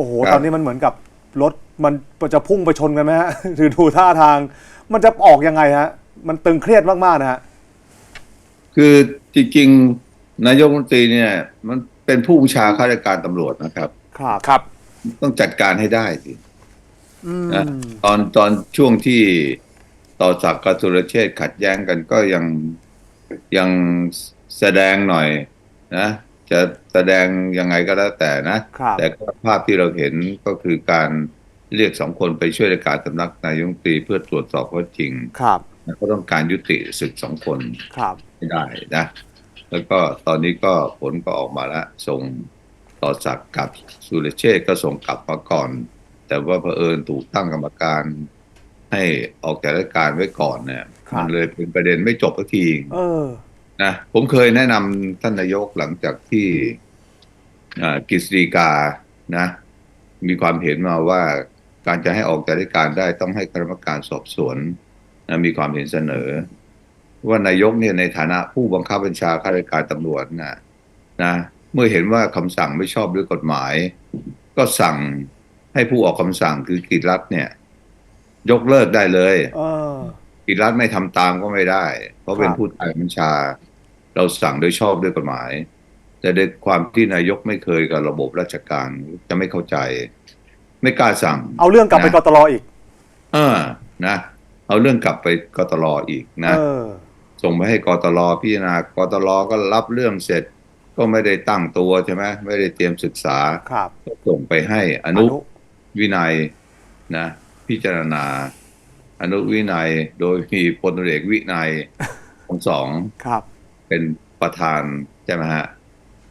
โอ้โห ครับ ตอนนี้มันเหมือนกับรถมันจะพุ่งไปชนกันไหมฮะ หรือดูท่าทาง มันจะออกยังไงฮะ มันตึงเครียดมากๆนะฮะ คือจริงๆนายกรัฐมนตรีเนี่ย มันเป็นผู้บัญชาข้าราชการตำรวจนะครับ ครับ ครับต้องจัดการให้ได้สิอืม นะตอนตอนช่วงที่ต่อจากกบสุรเชษฐ์ขัดแย้งกันก็ยังยังแสดงหน่อยนะ จะแสดงยังไงก็แล้วแต่นะครับแต่ก็ภาพที่เราเห็นก็คือการเรียกสองคนไปช่วยราชการสำนักนายกรัฐมนตรีเพื่อตรวจสอบข้อจริงครับนะก็ต้องการยุติศึกสองคนครับให้ได้นะ แล้วก็ตอนนี้ก็ผลก็ออกมาแล้วส่งต่อจากกับสุรเชษฐ์ก็ส่งกลับมาก่อน แต่ว่าเผอิญถูกตั้งกรรมการให้ออกจากราชการไว้ก่อนเนี่ยครับมันเลยเป็นประเด็นไม่จบสักทีเออ นะผมเคยแนะนำท่านนายกหลังจากที่อ่ากฤษฎีกานะ มีความเห็นมาว่าการจะให้ออกจากราชการได้ต้องให้คณะกรรมการสอบสวนนะมีความเห็นเสนอ ว่านายกเนี่ยในฐานะผู้บังคับบัญชาข้าราชการตำรวจนะนะเมื่อเห็นว่าคำสั่งไม่ชอบด้วยกฎหมาย ก็สั่งให้ผู้ออกคำสั่งคือกิจรัฐเนี่ย ยกเลิกได้เลยเออกิจรัฐไม่ทำตามก็ไม่ได้ เพราะเป็นครับผู้ใต้บัญชา เราสั่งโดยชอบด้วยกฎหมาย แต่ด้วยความที่นายกไม่เคยกับระบบราชการจะไม่เข้าใจ ไม่กล้าสั่ง เอาเรื่องกลับไปนะกตลอีก เออนะ เอาเรื่องกลับไปกตลอีกนะเออส่งไปให้กตลพิจารณากตลก็รับเรื่องเสร็จ ก็ไม่ได้ตั้งตัวใช่ไหมไม่ได้เตรียมศึกษาครับก็ส่งไปให้อนุวินัยนะ พิจารณา อนุวินัยโดยมีพลตำรวจเอกวินัยของสองครับ เป็นประธานใช่ไหมฮะ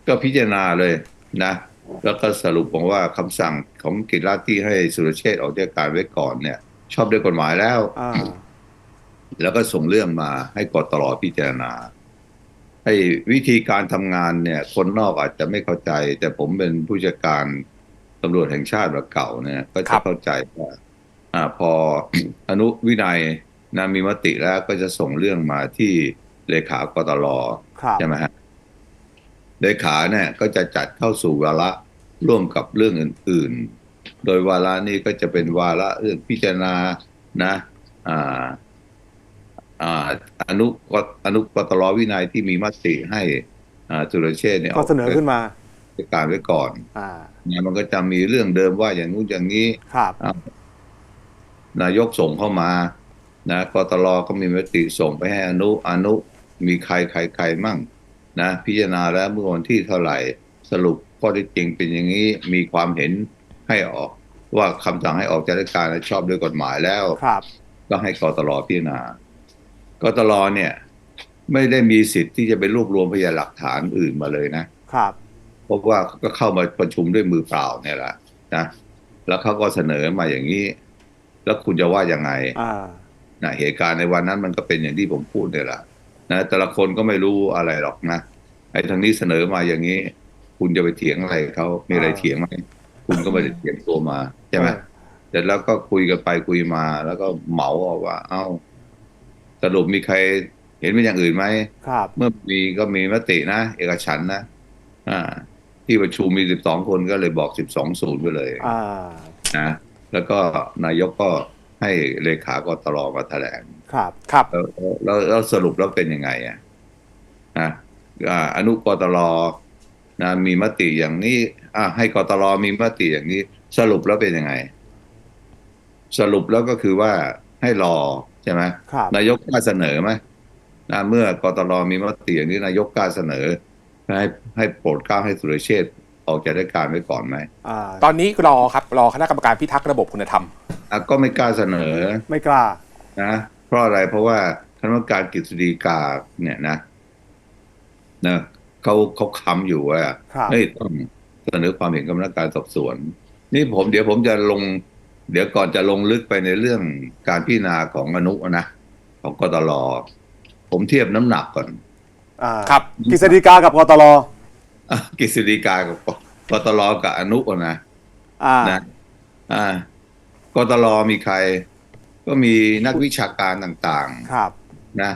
ก็พิจารณาเลยนะ แล้วก็สรุปบอกว่าคำสั่งของกิจราชที่ให้สุรเชษฐ์ออกจากการไว้ก่อนเนี่ย ชอบด้วยกฎหมายแล้วอ่าแล้วก็ส่งเรื่องมาให้กตลพิจารณาให้วิธีการทำงานเนี่ย คนนอกอาจจะไม่เข้าใจ แต่ผมเป็นผู้จัดการตำรวจแห่งชาติแบบเก่าเนี่ย ก็ครัจะบเข้าใจว่าอ่า พออนุวินัยนะมีมติแล้วก็จะส่งเรื่องมาที่ เลขากตลครับใช่ไหมฮะเลขาเนี่ยก็จะจัดเข้าสู่วาระร่วมกับเรื่องอื่น ๆ โดยวาระนี้ก็จะเป็นวาระเรื่องพิจารณานะอ่าอ่าอนุกอนุกตลวินัยที่มีมติให้อ่าสุรเชษฐ์เนี่ยก็เสนอขึ้นมาออกการไว้ก่อนอ่าเนี่ยมันก็จะมีเรื่องเดิมว่าอย่างนู้นอย่างนี้ครับอ่านายกส่งเข้ามา นะกตลก็มีมติส่งไปให้อนุอนุ มีใครใครใครมั่งนะพิจารณาแล้วเมื่อวันที่เท่าไหร่สรุปข้อเท็จจริงเป็นอย่างนี้มีความเห็นให้ออก ว่าคำสั่งให้ออกจากราชการชอบด้วยกฎหมายแล้วครับก็ให้กตลพิจารณากตลเนี่ย ไม่ได้มีสิทธิ์ที่จะไปรวบรวมพยานหลักฐานอื่นมาเลยนะครับเพราะว่าก็เข้ามาประชุมด้วยมือเปล่าเนี่ยแหละนะแล้วเขาก็เสนอมาอย่างนี้ แล้วคุณจะว่ายังไงอ่านะเหตุการณ์ในวันนั้นมันก็เป็นอย่างที่ผมพูดเนี่ยแหละ นะแต่ละคนก็ไม่รู้อะไรหรอกนะไอ้ทางนี้เสนอมาอย่างนี้ คุณจะไปเถียงอะไรเขามีอะไรอ่าเถียงไหมคุณก็ไม่ได้เถียงตัวมาใช่ไหมเสร็จแล้วก็คุยกันไปคุยมา แล้วก็เหมาเอาว่า เอ้าสรุปมีใครเห็นเป็นอย่างอื่นไหมครับ เมื่อมีก็มีมตินะเอกฉันท์นะอ่า ที่ประชุมมีสิบสองคนก็เลยบอกสิบสองศูนย์ไปเลยอ่านะแล้วก็นายกก็ให้เลขากตลมาแถลง ครับครับแล้วแล้วแล้วสรุปแล้วเป็นยังไงอะนะอ่าอนุกตลนะมีมติอย่างนี้อ่าให้กตลมีมติอย่างนี้ สรุปแล้วเป็นยังไง สรุปแล้วก็คือว่าให้รอใช่ไหมครับนายกกล้าเสนอไหมนะเมื่อกตลมีมติอย่างนี้นายกกล้าเสนอ ให้ให้โปรดเกล้าให้สุรเชษฐ์ออกจากราชการไว้ก่อนไหมอ่าตอนนี้รอครับรอคณะกรรมการพิทักษ์ระบบคุณธรรมอะก็ไม่กล้าเสนอ ไม่กล้านะ เพราะอะไรเพราะว่าคณะกรรมการกฤษฎีกาเนี่ยนะนะเขาเขาค้ำอยู่ว่าครับเฮ้ยต้องเสนอความเห็นกรรมการสอบสวน นี่ผมเดี๋ยวผมจะลง เดี๋ยวก่อนจะลงลึกไปในเรื่องการพิจารณาของอนุนะของกตลผมเทียบน้ำหนักก่อนอ่าครับกฤษฎีกากับกตลอะกฤษฎีกากับกตลกับอนุนะอ่านะอ่ากตลมีใคร ก็มีนักวิชาการต่างครับๆนะ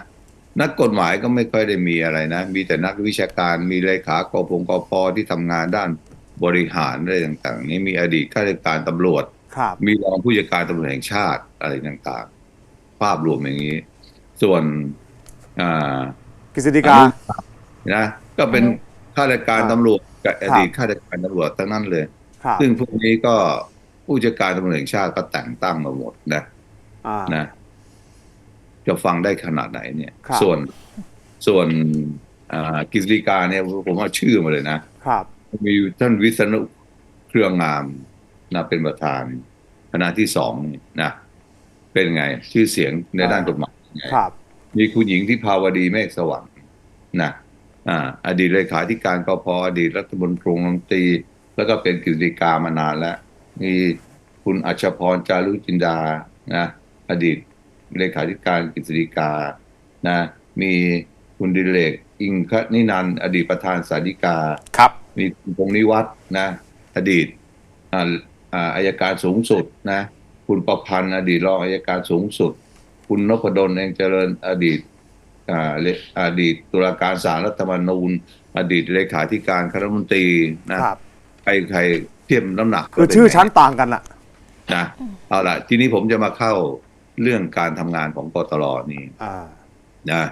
นักกฎหมายก็ไม่ค่อยได้มีอะไรนะ มีแต่นักวิชาการมีเลขากพงกพที่ทำงานด้านบริหารอะไรต่าง ๆ นี้มีอดีตข้าราชการตำรวจครับมีรองผู้จัดการตำรวจแห่งชาติอะไรต่างๆ ภาพรวมอย่างนี้ ส่วนอ่ากฤษฎีกานะก็เป็นข้าราชการครับตำรวจกับครัอบดีตข้าราชการตำรวจทั้งนั้นเลยครับซึ่งพวกนี้ก็ผู้จัดการตำรวจแห่งชาติก็แต่งตั้งมาหมดนะอ่า นะจะฟังได้ขนาดไหนเนี่ยครับส่วนส่วนอ่ากฤษฎีกาเนี่ยผมเอาชื่อมาเลยนะ ครับมีท่านวิษณุเครืองงามนะเป็นประธานคณะที่สองนี่นะเป็นไง ชื่อเสียงในด้านกฎหมายไงครับมีคุณหญิงที่ภาวดีเมฆสว่างนะอ่า อดีตเลขาธิการกพอดีตรัฐมนตรีรัฐมนตรี แล้วก็เป็นกฤษฎีกามานานแล้ว มีคุณอัชพรจารุจินดานะ อดีตเลขาธิการกฤษฎีกานะมีคุณดิเลกอิงคนินันท์อดีตประธานสาธิกาครับ มีคุณพงษ์นิวัฒน์นะอดีตอ่าอ่าอายการสูงสุดนะ คุณประพันธ์ อดีตรองอายการสูงสุด คุณนพดลเองเจริญอดีตอ่าเลอดีตตุลาการศาลรัฐธรรมนูญ อดีตเลขาธิการคณะรัฐมนตรีนะครับใครใครเทียมน้ำหนักคือชื่อชั้นต่างกันล่ะนะเอาล่ะ ทีนี้ผมจะมาเข้า เรื่องการทำงานของกตลนี่อ่านะ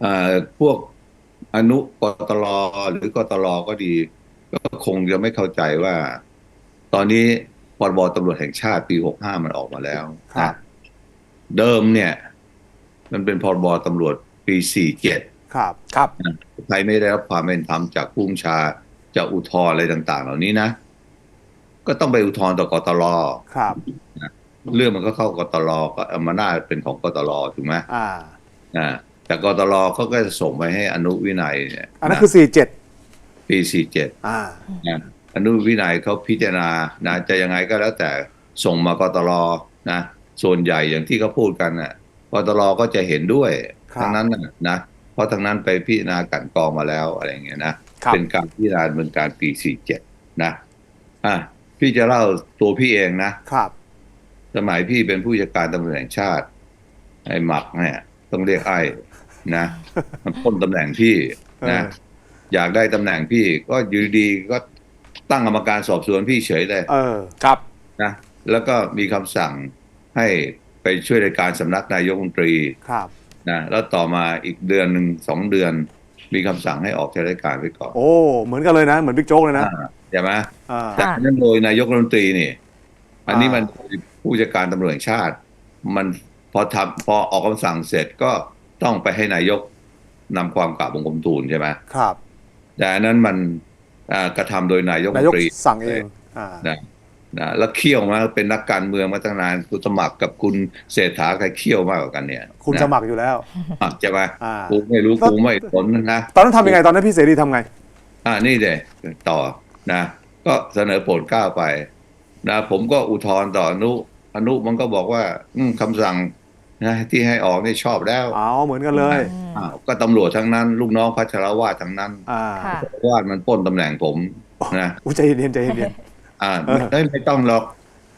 เอ่อพวกอนุกตลหรือกตลก็ดี ก็คงจะไม่เข้าใจว่า ตอนนี้พรบตำรวจแห่งชาติปี65มันออกมาแล้วครันะบเดิมเนี่ย มันเป็นพรบตำรวจปี47ครับ ครับนะใครไม่ได้รับความเป็นธรรมจากผู้บัญชาจากอุทธรณ์อะไรต่าง ๆ เหล่านี้นะ ก็ต้องไปอุทธรณ์ต่อกตลครับ เรื่องมันก็เข้ากตลก็อำนาจเป็นของกตลถูกไหมอ่านะแต่กตลเขาก็จะส่งไปให้อนุวินัยเนี่ยอันนั้นคือสี่เจ็ดปี47อ่านะอนุวินัยเขาพิจารณานะจะยังไงก็แล้วแต่ส่งมากตลนะ ส่วนใหญ่อย่างที่เขาพูดกันน่ะกตลก็จะเห็นด้วยครับทั้งนั้นน่ะนะเพราะทั้งนั้นไปพิจารณากลันกรองมาแล้วอะไรอย่างเงี้ยนะครับเป็นการพิจารณาเป็นการปี47นะอะพี่จะเล่าตัวพี่เองนะครับ สมัยพี่เป็นผู้จัดการตำรวจแห่งชาติ ไอ้หมักเนี่ยต้องเรียกไอ้นะ มันพ้นตำแหน่งพี่นะเอออยากได้ตำแหน่งพี่ก็อยูดีๆก็ตั้งกรรมการสอบสวนพี่เฉยเลยเออ ครับนะแล้วก็มีคำสั่งให้ไปช่วยรายการสำนักนายกรัฐมนตรีครับนะแล้วต่อมาอีกเดือนหนึ่งสองเดือน มีคำสั่งให้ออกจากราชการไปก่อนโอ้เหมือนกันเลยนะ เหมือนบิ๊กโจ๊กเลยนะอ่าใช่ไหมอ่าแต่นั่นโดยนายกรัฐมนตรีนี่ อันนี้อ่ามัมัน ผู้จัดการตำรวจแห่งชาติ มันพอทำพอออกคำสั่งเสร็จก็ต้องไปให้นายกนำความกราบบังคมทูลใช่ไหมครับ แต่อันนั้นมันอ่ากระทำโดยนายกรัฐนามยกนตรีสั่งเองอ่านะนะแล้วเคี่ยวมาเป็นนักการเมืองมาตั้งนานคุณสมัครกับคุณเศรษฐาใครเคี่ยวมากกว่ากันเนี่ย คุณนะสมัครอยู่แล้วอะใช่ไหมอ่ากูไม่รู้กูไม่สนนะตอนนั้นทำยังไงตอนนั้นพี่เสรีทำไง อ่านี่เดต่อนะ ก็เสนอโปรดเกล้าไปนะผมก็อุทธรณ์ต่ออนุ อนุมันก็บอกว่า อืมคำสั่งนะที่ให้ออกนี่ชอบแล้วอ๋อเหมือนกันเลยอ้าวก็ตำรวจทั้งนั้น ลูกน้องพัชรวาททั้งนั้นอ่าค่ะวาดมันปล้นตำแหน่งผมนะอุ้ยใจเย็นๆใจเย็นอ่าเออไม่ไม่ต้องหรอก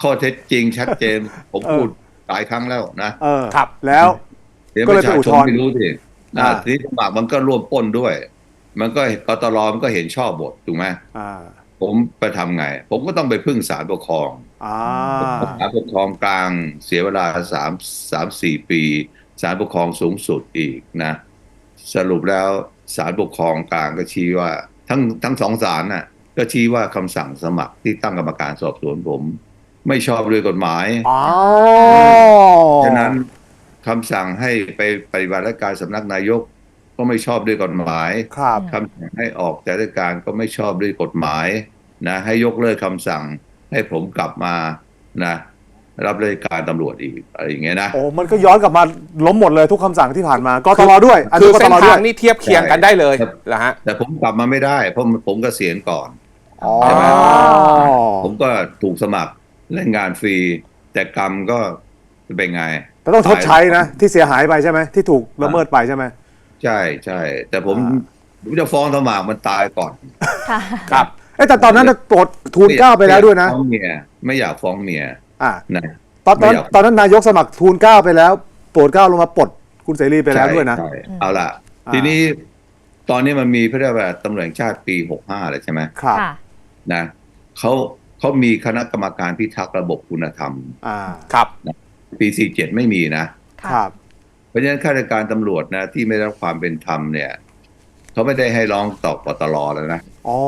ข้อเท็จจริงชัดเจน ผมเออพูดหลายครั้งแล้วนะๆเออครับแล้วเดี๋ยวก็ปเลยระชาไปอุทชธนรณ์ไม่รู้สิอ่านะทีนี้สมัครมันก็ร่วมปล้นด้วย มันก็กตรมันก็เห็นชอบบทถูกไหมอ่า ผมไปทำไง ผมก็ต้องไปพึ่งศาลปกครองอ่าศาลปกครองกลางเสียเวลาสามสามสี่ปีศาลปกครองสูงสุดอีกนะ สรุปแล้วศาลปกครองกลางก็ชี้ว่า ทั้งทั้งสองศาลน่ะ ก็ชี้ว่าคำสั่งสมัครที่ตั้งกรรมการสอบสวนผม ไม่ชอบด้วยกฎหมายอ๋อฉะนั้นคำสั่งให้ไปปฏิบัติราชการสำนักนายกก็ไม่ชอบด้วยกฎหมายครับคำสั่งให้ออกจากราชการก็ไม่ชอบด้วยกฎหมาย นะให้ยกเลิกคำสั่ง ให้ผมกลับมานะรับราชการตำรวจอีกอะไรอย่างเงี้ยนะโอ้มันก็ย้อนกลับมาล้มหมดเลยทุกคำสั่งที่ผ่านมากตรด้วยอันคืนี้อกตเส้นรด้ทาวยงนี่เทียบเคียงกันได้เลยครับเหรอฮะแต่ผมกลับมาไม่ได้ เพราะผมเกษียณก่อน อ๋อใช่ไหมผมก็ถูกสมัครเล่นงานฟรี แต่กรรมก็จะเป็นไง แต่ต้องชดใช้นะ ที่เสียหายไปใช่ไหมที่ถูกละเมิดไปใช่ไหม ใช่ใช่แต่ผมอ่า ผมจะฟ้องสมัครมันตายก่อน ค่ะ ครับ เอ้ยแต่ตอนนั้นน่ะโปรดทูลเกล้าไปแล้วด้วยนะม่อากฟ้องเมียไม่อยากฟ้องเมียอ่า นะ ตอนตอนไม่อยาก ตอนนั้นนายกสมัครทูลเกล้าไปแล้ว โปรดเกล้าลงมาปลดคุณเสรีไปแล้วด้วยนะ ใช่เอาล่ะ อ่า ทีนี้ตอนนี้มันมีพระราชบัญญัติตำรวจแห่งชาติปี65แล้วใช่ไหมครับ ค่ะ นะเขาเขามีคณะกรรมการพิทักษ์ระบบคุณธรรม อ่า ครับปีสี่เจ็ดไม่มีนะ คค่ะ รับ เพราะฉะนั้นข้าราชการตำรวจนะที่ไม่ได้รับความเป็นธรรมเนี่ยเขาไม่ได้ให้ร้องต่อปตรแล้วนะ อ๋อ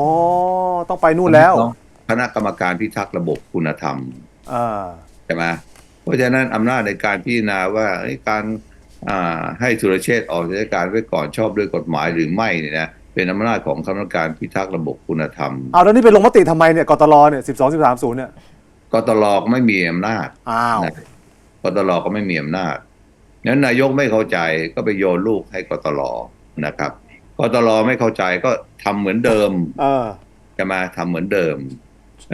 ต้องไปนู่นแล้วร้องคณะกรรมการพิทักษ์ระบบคุณธรรมอ่าใช่ไหมเพราะฉะนั้นอำนาจในการพิจารณาว่าเอ้ยการอ่าให้สุรเชษฐ์ออกจากราชการไว้ก่อนชอบด้วยกฎหมายหรือไม่เนี่ยนะเป็นอำนาจของคณะกรรมการพิทักษ์ระบบคุณธรรมเอาแล้วนี่ไปลงมติทำไมเนี่ยกตลเนี่ยสิบสองสิบสามศูนย์เนี่ยกตลก็ไม่มีอำนาจอ้าวนะกตลก็ไม่มีอำนาจนั้นนายกไม่เข้าใจก็ไปโยนลูกให้กตลนะครับ กตลไม่เข้าใจก็ทำเหมือนเดิมเออจะมาทำเหมือนเดิม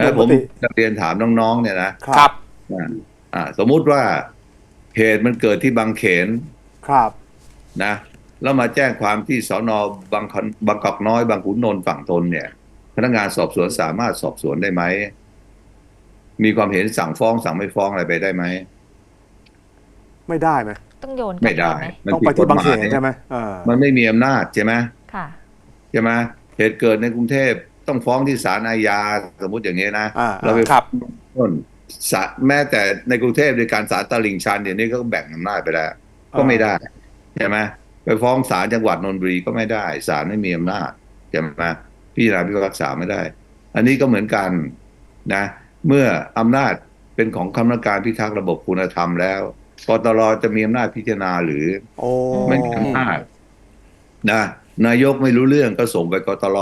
ลงมติแล้วผมจะเรียนถามน้องๆเนี่ยนะครับอ่าอ่าสมมุติว่าเหตุมันเกิดที่บางเขนครับนะ แล้วมาแจ้งความที่สอนอบางคนบางกอกน้อยบางขุนนนท์ฝั่งทนเนี่ย พนักงานสอบสวนสามารถสอบสวนได้ไหมมีความเห็นสั่งฟ้องสั่งไม่ฟ้องอะไรไปได้ไหมไม่ได้ไหม ต้องโยนกลับไม่ได้หมันต้องผิไปดกที่ฎบางหเขมายนใช่ไหมเออมันไม่มีอำนาจใช่ไหมค่ะ ใช่ไหมเหตุเกิดในกรุงเทพต้องฟ้องที่ศาลอาญาสมมติอย่างนี้นะอ่าเราไปครับ ต้นศาลแม้แต่ในกรุงเทพในการศาลตลิ่งชันเดี๋ยวนี้ก็แบ่งอำนาจไปแล้ว ก็ไม่ได้ใช่ไหมไปฟ้องศาลจังหวัดนนทบุรีก็ไม่ได้ศาลไม่มีอำนาจใช่ไหมพี่นาพิพากษาไม่ได้ อันนี้ก็เหมือนกันนะ เมื่ออำนาจเป็นของคณะกรรมการพิทักษ์ระบบคุณธรรมแล้ว กตรจะมีอำนาจพิจารณาหรือโอ้ไม่มีอำนาจนะนายกไม่รู้เรื่องก็ส่งไปกตร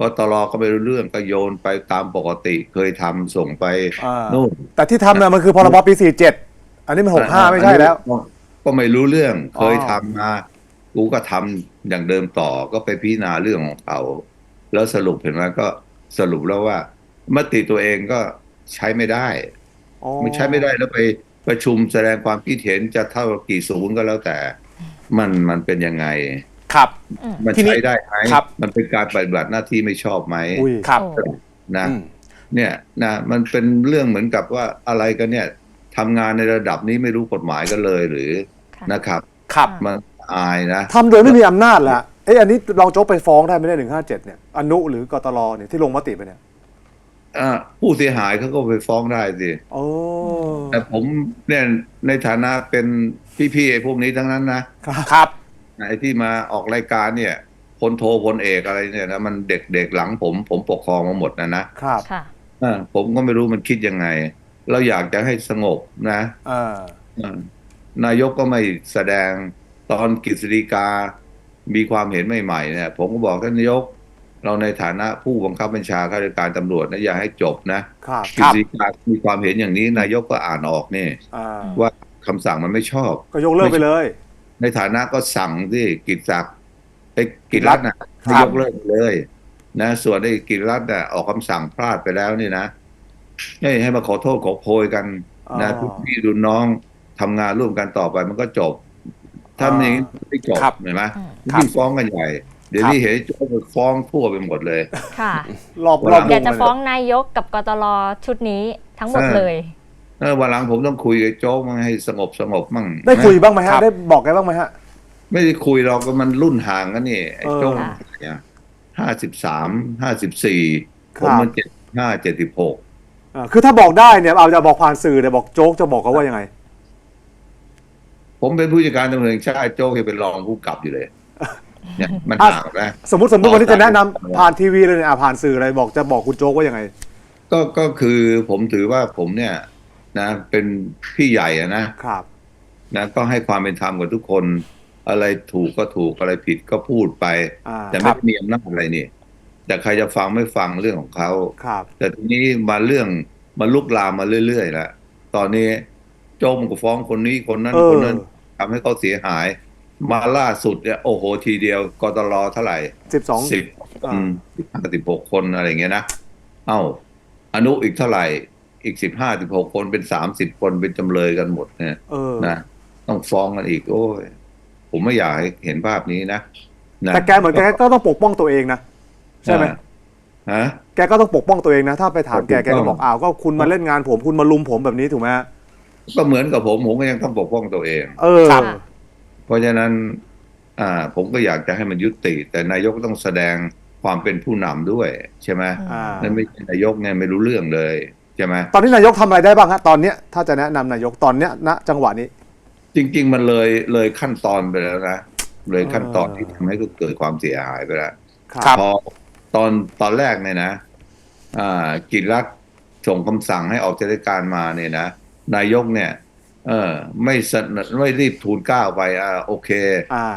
กตรก็ไม่รู้เรื่องก็โยนไปตามปกติเคยทำส่งไปอ่านู่นแต่ที่ทำเนี่ยมันคือพรบปีสี่เจ็ดอันนี้มันหกห้าไม่ใช่แล้ว ก็ก็ไม่รู้เรื่องอ๋อเคยทำมากูก็ทำอย่างเดิมต่อก็ไปพิจารณาเรื่องของเขาแล้วสรุปเห็นไหมก็สรุปแล้วว่ามติตัวเองก็ใช้ไม่ได้อ๋อไม่ใช้ไม่ได้แล้วไป ประชุมแสดงความคิดเห็นจะเท่ากี่ศูนย์ก็แล้วแต่ มันมันเป็นยังไงครับอืมมันทีนี้ใช้ได้ไหมครับมันเป็นการปฏิบัติหน้าที่ไม่ชอบไหมอุ้ยครับโอ้นะอืมเนี่ยนะมันเป็นเรื่องเหมือนกับว่าอะไรกันเนี่ยทำงานในระดับนี้ไม่รู้กฎหมายกันเลยหรือค่ะนะครับครับมันอายนะทำโดยไม่มีอำนาจแหละเอ้ยอันนี้รองโจ๊กไปฟ้องได้ไหมได้หนึ่งห้าเจ็ดเนี่ยอนุหรือกตลเนี่ยที่ลงมติไปเนี่ยอ่า ผู้เสียหายเขาก็ไปฟ้องได้สิโอ้แต่ผมเนี่ยในฐานะเป็นพี่ๆไอ้พวกนี้ทั้งนั้นนะครับครับไอ้ที่มาออกรายการเนี่ยพลโทพลเอกอะไรเนี่ยนะมันเด็กๆหลังผม ผมปกครองมาหมดนะนะครับค่ะอ่าผมก็ไม่รู้มันคิดยังไง เราอยากจะให้สงบนะอ่าอ่านายกก็ไม่แสดงตอนกฤษฎีกา มีความเห็นใหม่ๆเนี่ยผมก็บอกท่านนายก เราในฐานะผู้บังคับบัญชาข้าราชการตำรวจนะอย่าให้จบนะครับกฤษฎีกามีความเห็นอย่างนี้นายกก็อ่านออกนี่อ่าว่าคำสั่งมันไม่ชอบ ก็ยกเลิกไปเลย ในฐานะก็สั่งที่กิจศักดิ์ไอ้กิจรัตน์นะให้ยกเลิกเลย นะ ส่วนไอ้กิจรัตน์น่ะออกคำสั่งพลาดไปแล้วนี่นะให้ให้มาขอโทษขอโพยกันนะอ๋อทุกพี่ดูน้องทำงานร่วมกันต่อไปมันก็จบถ้ามันอย่างนี้ไม่จบครับเห็นไหมอืมที่ฟ้องกันใหญ่ เดี๋ยวนี้เห็นโจ้ไปฟ้องทั่วไปหมดเลย ค่ะรอบวันรหลัอบงอยากจะวงฟ้องนายกกับกตลชุดนี้ทั้งหมดเออเลยเออวันหลังผมต้องคุยกับโจ๊กมาให้สงบสงบมั่งได้คุยนะบ้างไหมฮะครับได้บอกแกบ้างไหมฮะ ไม่ได้คุยเราก็มันรุ่นห่างกันนี่ไอ้โจ๊กเออห้าสิบสามห้าสิบสี่คผรับมมันเจ็ดห้าเจ็ดสิบหกอ่าคือถ้าบอกได้เนี่ยเอาจะบอกผ่านสื่อเนี่ยบอกโจ๊กจะบอกเขาว่ายังไง ผมเป็นผู้จัดการตำรวจแห่งชาติโจ๊กยังเป็นรองผู้กำกับอยู่เลย เนี่ยมันอะห่างนะสมมติสมมติวันนี้จะแนะนำผ่านทีวีเลยเนี่ยอะผ่านสื่ออะไรบอกจะบอกคุณโจ๊กว่ายังไง ก็ก็คือผมถือว่าผมเนี่ยนะเป็นพี่ใหญ่อะนะ ครับ นะก็ให้ความเป็นธรรมกับทุกคน อะไรถูกก็ถูกอะไรผิดก็พูดไป อ่า แต่ไม่มีอำนาจอะไรนี่ แต่ใครจะฟังไม่ฟังเรื่องของเขา ครับ แต่ทีนี้มาเรื่องมาลุกลามมาเรื่อยๆแล้วตอนนี้โจมก็ฟ้องคนนี้คนนั้นเออ คนนั้นทำให้เขาเสียหาย มาล่าสุดเนี่ยโอ้โหทีเดียวกตลเท่าไหร่สิบสองสิบอ่าสิบห้าสิบหกคนอะไรอย่างเงี้ยนะเอ้า อนุอีกเท่าไหร่อีกสิบห้าสิบหกคนเป็นสามสิบคนเป็นจำเลยกันหมดเนี่ยเออนะต้องฟ้องกันอีก โอ้ยผมไม่อยากให้เห็นภาพนี้นะนะแต่แกเหมือนแกก็ต้องปกป้องตัวเองนะใช่ไหมฮะแกก็ต้องปกป้องตัวเองนะ ถ้าไปถามแกถูกแกต้ก็องบอกอ้าวก็คุณมาเล่นงานผมคุณมาลุมผมแบบนี้ถูกไหมฮะก็เหมือนกับผมผมก็ยังต้องปกป้องตัวเอง เออครับ เพราะฉะนั้นอ่าผมก็อยากจะให้มันยุติ แต่นายกต้องแสดงความเป็นผู้นำด้วย ใช่ไหมอ่านั่นไม่ใช่นายกเนี่ยไม่รู้เรื่องเลยใช่ไหมตอนนี้นายกทำอะไรได้บ้างฮะตอนเนี้ยถ้าจะแนะนำนายกตอนเนี้ยณจังหวะนี้ จริง ๆ มันเลยเลยขั้นตอนไปแล้วนะเลยขั้นตอนเออที่ทำให้เกิดความเสียหายไปแล้วครับพอตอนตอนแรกเนี่ยนะอ่ากิจรัฐส่งคำสั่งให้ออกจากราชการมาเนี่ยนะนายกเนี่ย เออ ไม่เสนอไม่รีบทูลเกล้าไป อ่า โอเค อ่า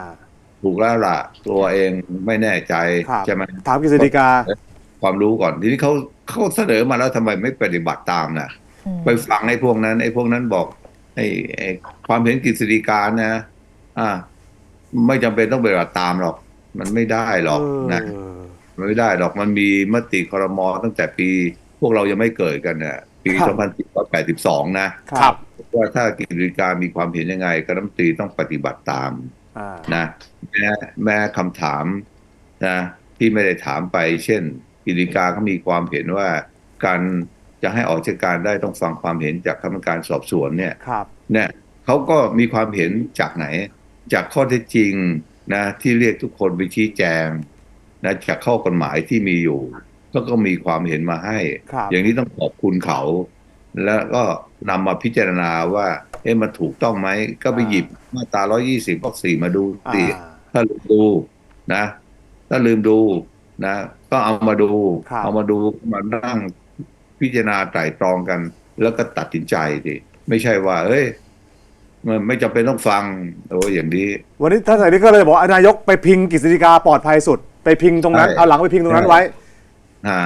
ถูกแล้วล่ะ ตัวเองไม่แน่ใจครับใช่ไหมถามกฤษฎีกา ความรู้ก่อน ทีนี้เขาเขาเสนอมาแล้วทำไมไม่ปฏิบัติตามนะอืมไปฟังไอ้พวกนั้น ไอ้พวกนั้นบอกไอ้ไอ้ความเห็นกฤษฎีกานะ อ่า ไม่จำเป็นต้องปฏิบัติตามหรอก มันไม่ได้หรอกนะเออมันไม่ได้หรอกมันมีมติครมตั้งแต่ปี พวกเรายังไม่เกิดกันเนี่ย ปีครับ2482 นะครับ ว่าถ้ากฤษฎีกามีความเห็นยังไงคณะรัฐมนตรีต้องปฏิบัติตามอ่านะแม้แม้คำถามนะที่ไม่ได้ถามไป เช่นกฤษฎีกาเขามีความเห็นว่าการจะให้ออกจากการได้ต้องฟังความเห็นจากคณะกรรมการสอบสวนเนี่ย ครับ เนี่ยเขาก็มีความเห็นจากไหน จากข้อเท็จจริงนะที่เรียกทุกคนไปชี้แจงนะจากข้อกฎหมายที่มีอยู่ ก็ก็มีความเห็นมาให้ครับอย่างนี้ต้องขอบคุณเขา แล้วก็นำมาพิจารณาว่า เอ๊ะมันถูกต้องไหม ก็ไปหยิบมาตรา120วักสี่มาดูอ่าสิถ้าลืมดูนะ ถ้าลืมดูนะ ก็เอามาดูครับเอามาดูมานั่งพิจารณาไตร่ตรองกัน แล้วก็ตัดสินใจดิไม่ใช่ว่า เอ้ยมันไม่จำเป็นต้องฟังโอ้ยอย่างนี้ วันนี้ท่านสายนี้ก็เลยบอกว่านายกไปพิงกฤษฎีกาปลอดภัยสุด ไปพิงตรงนั้นใช่เอาหลังไปพิงตรงนั้นใช่ไว้ ฮะ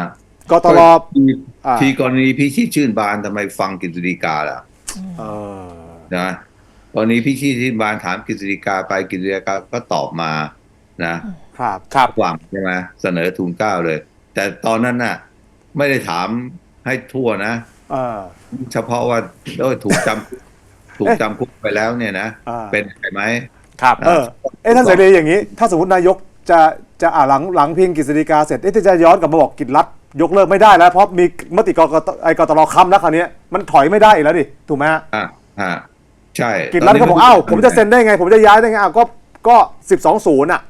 กตลทีอ่าทีกรณีพี่ชี้ชื่นบานทำไมฟังกฤษฎีกาล่ะเออนะตอนนี้พี่ชี้ชื่นบานถามกฤษฎีกาไปกฤษฎีกาก็ตอบมา นะครับครับฟังใช่ไหมเสนอทูลเกล้าเลย แต่ตอนนั้นน่ะ ไม่ได้ถามให้ทั่วนะเออเฉพาะว่าเออถูกจำถูกจำคุกไปแล้วเนี่ยนะอ่าเป็นไปไหมครับ เออเอ๊ะท่านเสรีอย่างนี้ ถ้าสมมตินายก จะจะอ่าหลังหลังพิงกฤษฎีกาเสร็จเอ๊ะจะย้อนกลับมาบอกกิจรัฐยกเลิกไม่ได้แล้วเพราะมีมติกกตไอกตรค้ำแล้วคราวนี้มันถอยไม่ได้อีกแล้วดิถูกไหมฮะอ่าฮะใช่กิจรัฐก็บอกอ้าวผมจะเซ็นได้ไง ผมจะย้ายได้ไงอ้าวก็ก็สิบสองศูนย์อะ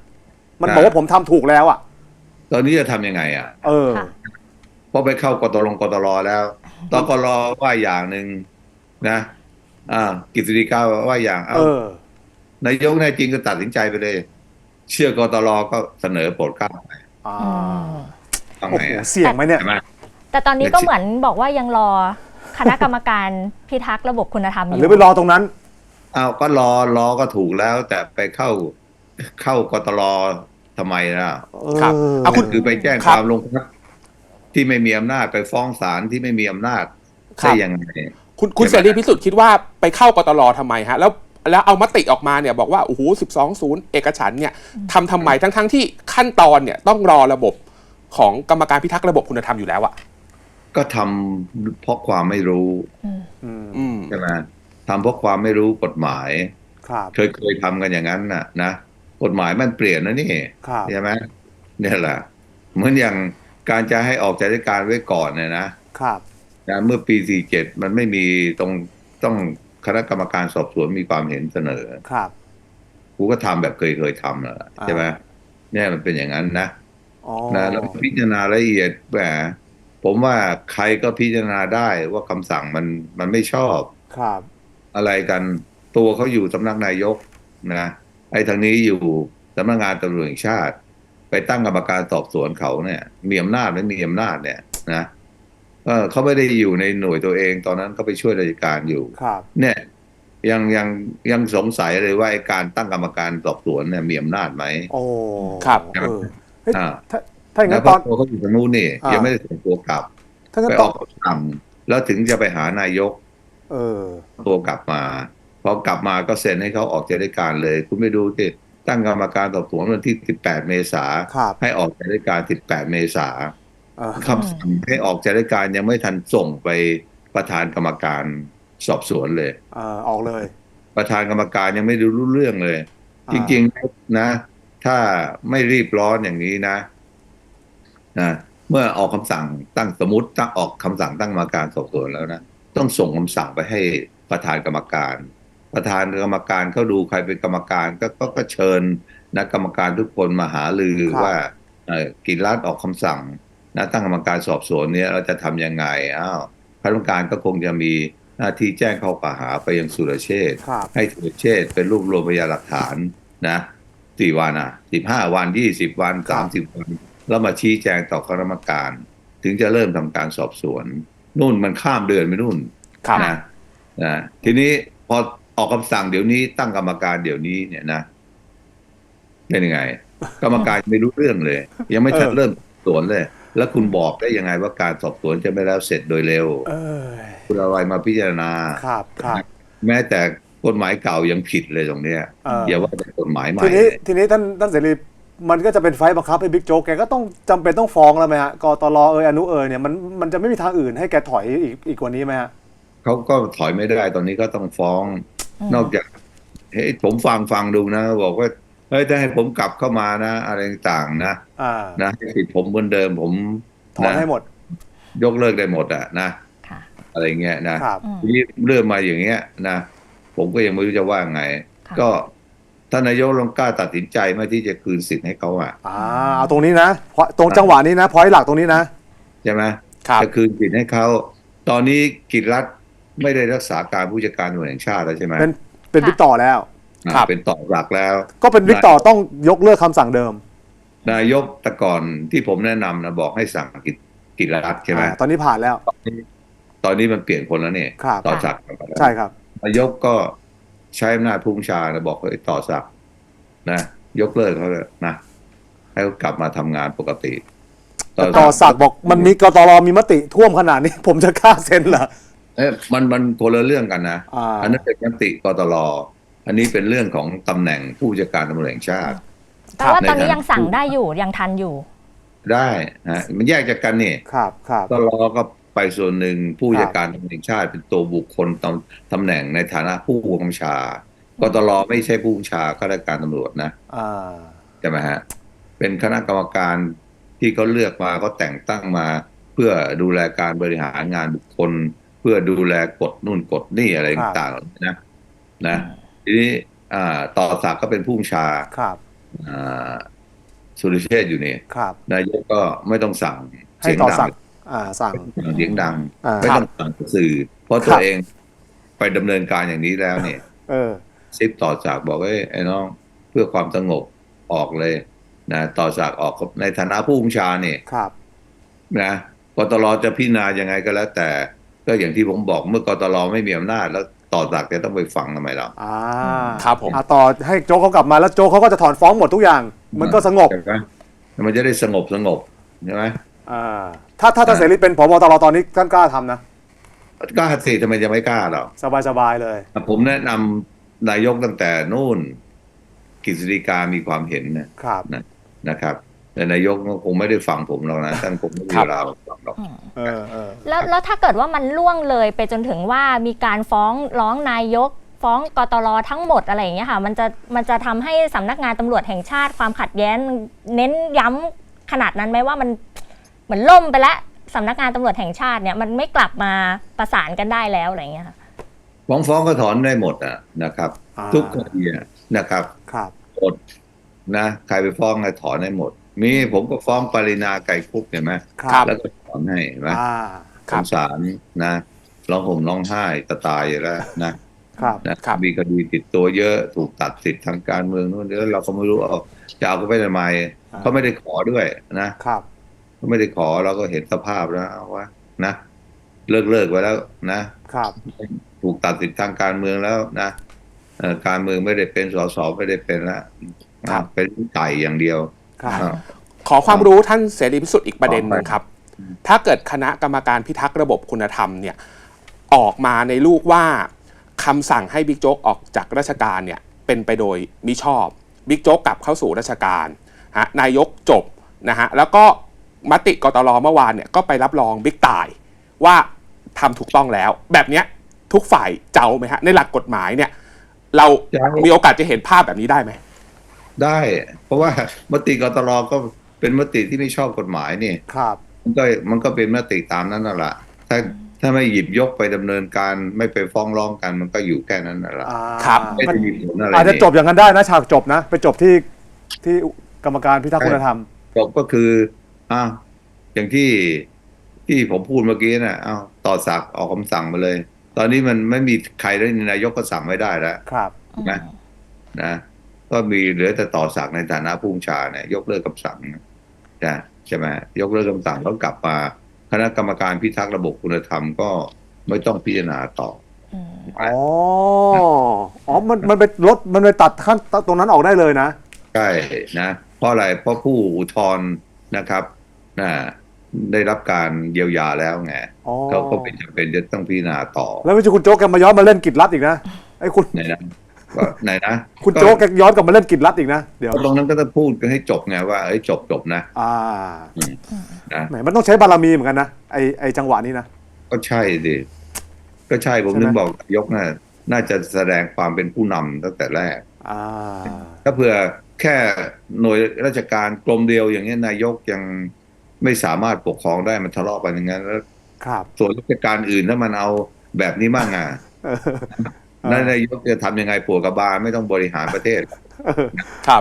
มันบอกว่าผมทำถูกแล้วอะ ตอนนี้จะทำยังไงอะ เออค่ะเพราะไปเข้ากตลงกตรแล้วตกรว่าอย่างหนึ่งนะ อ่ากฤษฎีกาว่าอย่าง เอาเออนายกแน่จริงก็ตัดสินใจไปเลย เชื่อกตรก็เสนอโปรดเกล้าไปอ่าอืมต้องโอ้ไงโหอะเสี่ยงไหมเนี่ย ใช่ไหม แต่ตอนนี้ก็เหมือนบอกว่ายังรอคณะกรรมการพิทักษ์ระบบคุณธรรมอหยู่รือไปรอตรงนั้นอ้าวก็รอรอก็ถูกแล้ว แต่ไปเข้าเข้ากตรทำไมนะครับเออเอาคุณ คือไปแจ้งคครับวามลงพักที่ไม่มีอำนาจไปฟ้องศาลที่ไม่มีอำนาจครัได้บยังไง คุณคุณใช่เสไหมรีพิสุทธิ์คิดว่าไปเข้ากตลทำไมฮะ แล้ว แล้วเอามติออกมาเนี่ยบอกว่าโอ้โหสิบสองศูนย์เอกฉันท์เนี่ยทำทำไมทั้งทั้งที่ขั้นตอนเนี่ยต้องรอระบบของกรรมการพิทักษ์ระบบคุณธรรมอยู่แล้วอะก็ทำเพราะความไม่รู้อืมอืมใช่ไหมทำเพราะความไม่รู้กฎหมายครับเคยเคยทำกันอย่างนั้นน่ะนะกฎหมายมันเปลี่ยนนะนี่ครับใช่ไหมเนี่ยแหละเหมือนอย่างการจะให้ออกจากราชการไว้ก่อนเนี่ยนะครับนะเมื่อปี47มันไม่มีตรงต้อง คณะกรรมการสอบสวนมีความเห็นเสนอ ครับกูก็ทำแบบเคยเคยทำน่ะใช่ไหมเนี่ยมันเป็นอย่างนั้นนะอ๋อนะแล้วพิจารณาละเอียดแหมผมว่าใครก็พิจารณาได้ว่าคำสั่งมันมันไม่ชอบ ครับ อะไรกันตัวเขาอยู่สำนักนายกนะไอ้ทางนี้อยู่สำนักงานตำรวจแห่งชาติ ไปตั้งกรรมการสอบสวนเขาเนี่ย มีอำนาจไม่มีอำนาจเนี่ยนะ เออเขาไม่ได้อยู่ในหน่วยตัวเอง ตอนนั้นเขาไปช่วยราชการอยู่ครับเนี่ยยังยังยังสงสัยเลยว่าไอ้การตั้งกรรมการสอบสวนเนี่ยมีอำนาจไหมโอ้ครับเออเฮ้ยอ่าถ้าถ้าอย่างแล้นั้วนพตออนตัวเขาอยู่ตรงนู้นนี่อ่ายัยังไม่ได้ส่งตัวกลับถ้างั้นไปตอออนกคำสั่งแล้วถึงจะไปหานายก เออ ตัวกลับมาพอกลับมาก็เซ็นให้เขาออกจากราชการเลย คุณไม่ดูที่ตั้งกรรมการสอบสวนวันที่ 18 เมษาครับให้ออกจากราชการ 18 เมษาเออ คำสั่งให้ออกจากราชการยังไม่ทันส่งไปประธานกรรมการสอบสวนเลยเออออกเลย ประธานกรรมการยังไม่รู้เรื่องเลยอ่าจริงๆนะ ถ้าไม่รีบร้อนอย่างนี้นะนะเมื่อออกคำสั่งตั้งสมมติตั้งออกคำสั่งตั้งกรรมการสอบสวนแล้วนะต้องส่งคำสั่งไปให้ประธานกรรมการ ประธานกรรมการเขาดูใครเป็นกรรมการก็ก็ก็เชิญนะกรรมการทุกคนมาหาลือว่าเอ่อกิจรัฐออกคำสั่ง นะตั้งกรรมการสอบสวนเนี่ย เราจะทำยังไงอ้าวคณะกรรมการก็คงจะมีหน้าที่แจ้งข้อกล่าวหาไปยังสุรเชษฐ์ครับให้สุรเชษฐ์เป็นรวบรวมพยานหลักฐานนะสี่วันอะสิบห้าวันยี่สิบวันครัสามบสิบวัน แล้วมาชี้แจงต่อคณะกรรมการ ถึงจะเริ่มทำการสอบสวน นู่นมันข้ามเดือนไปนู่นครับนะนะทีนี้พอออกคำสั่งเดี๋ยวนี้ตั้งกรรมการเดี๋ยวนี้เนี่ยนะเป็นยังไง กรรมการไม่รู้เรื่องเลย ยังไม่ทันเออเริ่มสอบสวนเลย แล้วคุณบอกได้ยังไงว่าการสอบสวนจะไม่แล้วเสร็จโดยเร็วเออคุณเอาอะไรมาพิจารณาครับครับแม้แต่กฎหมายเก่ายังผิดเลยตรงเนี้ยเอออย่าว่าแต่กฎหมายใหม่ทีนี้ทีนี้ท่านท่านเสรีมันก็จะเป็นไฟต์บังคับให้บิ๊กโจ๊กแกก็ต้องจำเป็นต้องฟ้องแล้วไหมฮะกตรเอยอนุเอยเนี่ยมันมันจะไม่มีทางอื่นให้แกถอยอีกอีกกว่านี้ไหมฮะเขาก็ถอยไม่ได้ตอนนี้ก็ต้องฟ้องอืมนอกจากเฮ้ยผมฟังฟังดูนะ บอกว่าเฮ้ยถ้าให้ผมกลับเข้ามานะ อะไรต่างๆนะอ่า นะให้สิทธิ์ผมเหมือนเดิมผมถอนให้หมด ยกเลิกได้หมดอะนะค่ะอะไรเงี้ยนะครับอืมทีนี้เรื่องมาอย่างเงี้ยนะผมก็ยังไม่รู้จะว่าไงค่ะก็ท่านนายกลองกล้าตัดสินใจไหมที่จะคืนสิทธิ์ให้เขาอะอ่าเอาตรงนี้นะเพราะตรงจังหวะนี้นะพอยหลักตรงนี้นะใช่ไหมครับจะคืนสิทธิ์ให้เขาตอนนี้กิจรัฐไม่ได้รักษาการผู้จัดการตำรวจแห่งชาติแล้วใช่ไหมเป็นเป็นบิ๊กต่อแล้วอ่าครับเป็นต่อหลักแล้ว ก็เป็นบิ๊กต่อต้องยกเลิกคำสั่งเดิม นายกแต่ก่อนที่ผมแนะนำนะบอกให้สั่งกิจกิจรัฐใช่ไหมอ่าตอนนี้ผ่านแล้ว ตอนนี้มันเปลี่ยนคนแล้วเนี่ยครับ ต่อสักดิ์ใช่ครับ นายกก็ใช้อำนาจผู้บัญชานะบอกให้ต่อสักดิ์นะ ยกเลิกเขาเลยนะให้เขากลับมาทำงานปกติแต่ต่อศักดิ์บอกมันมีกตรมีมติท่วมขนาดนี้ ผมจะกล้าเซ็นเหรอ เอ๊ะมันมันคนละเรื่องกันนะอ่าอันนั้นเป็นมติกตรอันนี้เป็นเรื่องของตำแหน่งผู้จัดการตำรวจแห่งชาติ แต่ว่าตอนนี้ในฐานะยังสั่งได้อยู่ยังทันอยู่ ได้ฮะมันแยกจากกันนี่ครับครับตรก็ไปส่วนหนึ่งผู้จัดการตำรวจแห่งชาติเป็นตัวบุคคลตำตำแหน่งในฐานะผู้บังคับบัญชากตรไม่ใช่ผู้บัญชาข้าราชการตำรวจนะอ่าใช่ไหมฮะเป็นคณะกรรมการที่เขาเลือกมาก็แต่งตั้งมา เพื่อดูแลการบริหารงานบุคคล เพื่อดูแลกฎนู่นกฎนี่อะไรต่างๆนะนะทีนี้อ่าต่อศักดิ์ก็เป็นผู้บัญชาครับอ่า สุริเชษฐ์อยู่นี่ครับนายกก็ไม่ต้องสั่งให้เสียงต่อดัศังกดิ์อ่าสั่งเสียงดังอ่าไม่ต้องสั่งสื่อ เพราะครัตัวบเองไปดำเนินการอย่างนี้แล้วเนี่ย เออซิปต่อจากบอกว่าไอ้น้องเพื่อความสงบออกเลยนะต่อจากออกในฐานะผู้บัญชาเนี่ยครับนะกตรจะพิจารณายังไงก็แล้วแต่ ก็อย่างที่ผมบอกเมื่อกตรไม่มีอำนาจแล้ว ต่อจากจะต้องไปฟังทำไมเราอ่าครับผมอ่าต่อให้โจ๊กเขากลับมาแล้วโจ๊กเขาก็จะถอนฟ้องหมดทุกอย่าง มันก็สงบใช่ไหมมันจะได้สงบสงบใช่ไหมอ่าถ้าถ้าท่านเสรีเป็นผบตรตอนนี้ท่านกล้าทำนะกล้าสิทำไมจะไม่กล้าหรอสบายสบายๆเลย ผมแนะนำนายกตั้งแต่นู่นกฤษฎีกามีความเห็นนะครับนะครับ แต่นายกก็คงไม่ได้ฟังผมหรอกนะท่านคงไม่มีเวลาฟังหรอกเออเออแล้วแล้วถ้าเกิดว่ามันล่วงเลยไปจนถึงว่ามีการฟ้องร้องนายก ฟ้องกตรทั้งหมดอะไรอย่างเงี้ยค่ะมันจะมันจะทำให้สำนักงานตำรวจแห่งชาติความขัดแย้ง เน้นย้ำขนาดนั้นไหมว่ามันเหมือนล่มไปแล้วสำนักงานตำรวจแห่งชาติเนี่ยมันไม่กลับมาประสานกันได้แล้วอะไรอย่างเงี้ยค่ะฟ้องฟ้องก็ถอนได้หมดอะนะครับอ่าทุกคดีอะนะครับครับหมดนะใครไปฟ้องก็ถอนได้หมด มีผมก็ฟ้องปรินาไก่คุกเห็นไหมครับแล้วก็ถอนให้เห็นไหมอ่าสงสารนะร้องห่มร้องไห้จะตายอยู่แล้วนะครับนะครับมีคดีติดตัวเยอะถูกตัดสิทธิ์ทางการเมืองนู่นนี่แล้วเราก็ไม่รู้เอาจะเอาก็ไปทำไมอ่าเขาไม่ได้ขอด้วยนะครับเขาไม่ได้ขอเราก็เห็นสภาพแล้วเอาวะนะเลิกเลิกไปแล้วนะครับถูกตัดสิทธิทางการเมืองแล้วนะเอ่อการเมืองไม่ได้เป็นสสไม่ได้เป็นละครับเป็นไก่อย่างเดียว ครับอ่าขอความรู้ท่านเสรีพิสุทธิ์อีกประเด็นหนึงครับอืมถ้าเกิดคณะกรรมการพิทักษ์ระบบคุณธรรมเนี่ยออกมาในลูกว่าคำสั่งให้บิ๊กโจ๊กออกจากราชการเนี่ยเป็นไปโดยมิชอบบิ๊กโจ๊กกลับเข้าสู่ราชการฮะนายกจบนะฮะแล้วก็มติกตรเมื่อวานเนี่ยก็ไปรับรองบิ๊กต่ายว่าทำถูกต้องแล้ว แบบเนี้ยทุกฝ่ายเจ้าไหมฮะในหลักกฎหมายเนี่ย เราเจ้ามีมีโอกาสจะเห็นภาพแบบนี้ได้ไหม ได้ เพราะว่ามติกตรก็เป็นมติที่ไม่ชอบกฎหมายนี่ครับ มันก็มันก็เป็นมติตามนั้นน่ะแหละถ้าถ้าไม่หยิบยกไปดำเนินการไม่ไปฟ้องร้องกันมันก็อยู่แค่นั้นน่ะแหละอ่าครับไม่มันได้มีผลอะไรอาจจะนี่จบอย่างนั้นได้นะฉากจบนะ ไปจบที่ที่กรรมการพิทักษ์คุณธรรมจบก็คืออ้าวอย่างที่ที่ผมพูดเมื่อกี้นะอ้าวต่อสักดิ์ออกคำสั่งมาเลย ตอนนี้มันไม่มีใครแล้วนี่นายกก็สั่งไม่ได้แล้วครับนะนะ ก็มีเหลือแต่ต่อสักดิ์ในฐานะผู้บัญชาเนี่ยยกเลิกคำสั่งนะใช่ไหมยกเลิกคำสั่งแล้วกลับมาคณะกรรมการพิทักษ์ระบบคุณธรรมก็ไม่ต้องพิจารณาต่ออืมอ๋อ อ๋อ มัน มันไปลด มันไปตัดขั้นตรงนั้นออกได้เลยนะ ใช่ นะ เพราะอะไร เพราะผู้อุทธรณ์นะครับนะได้รับการเยียวยาแล้วไงอ๋อเขาก็เป็นจำเป็นจะต้องพิจารณาต่อ แล้วไม่ใช่คุณโจ๊กแกมาย้อนมาเล่นกิจรัดอีกนะ ไอ้คุณไหนนะ ก็ไหนนะคุณโจ๊กแกย้อนกลับมาเล่นกิจรัดอีกนะ เดี๋ยวก็ตรงนั้นก็ต้องพูดกันให้จบไงว่าเอ้ยจบจบนะ อ่านะแหมมันต้องใช้บารมีเหมือนกันนะไอไอจังหวะนี้นะ ก็ใช่ดิก็ใช่ผมใช่ไหมนึกบอกนายกน่ะน่าจะแสดงความเป็นผู้นำตั้งแต่แรกอ่าถ้าเผื่อแค่หน่วยราชการกรมเดียวอย่างนี้ยนายกยังไม่สามารถปกครองได้มันทะเลาะกันอย่างนั้นแล้วครับส่วนราชการอื่นถ้ามันเอาแบบนี้บ้างอะเออแล้ว นายกจะทำยังไงปวดกระบาลไม่ต้องบริหารประเทศเออครับ